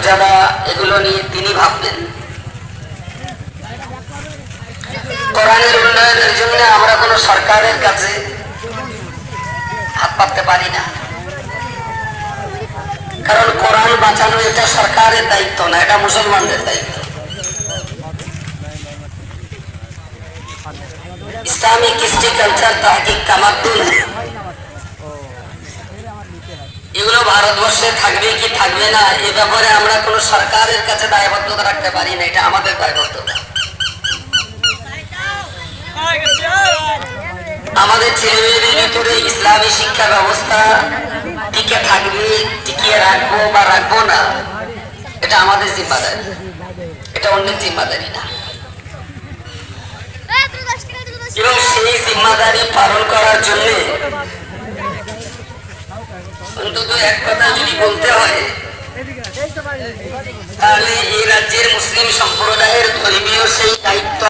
মর্যাদা এগুলো নিয়ে তিনি ভাবলেন কোরআনের উন্নয়নের জন্য আমরা কোনো সরকারের কাছে হাত পাততে পারি না। কারণ কোরআন বাঁচানো এটা সরকারের দায়িত্ব না, এটা মুসলমানদের দায়িত্ব। ইসলামিক কৃষ্টি কালচার, তাহকিক কামাতুল ভারতবর্ষে থাকবে কি থাকবে না, এ ব্যাপারে আমরা কোন সরকারের কাছে দায়বদ্ধতা রাখতে পারি না, এটা আমাদের দায়বদ্ধতা। আমাদের ছেলে মেয়েদের ভিতরে ইসলামী শিক্ষা ব্যবস্থা টিকে থাকবে, টিকিয়ে রাখব বা রাখব না, এটা আমাদের জিম্মাদারি। এটা অন্যের জিম্মাদারি না। এবং সেই জিম্মাদারি পালন করার জন্য অন্তত এক কথা যদি বলতে হয় তাহলে এই রাজ্যের মুসলিম সম্প্রদায়ের ধর্মীয় সেই দায়িত্ব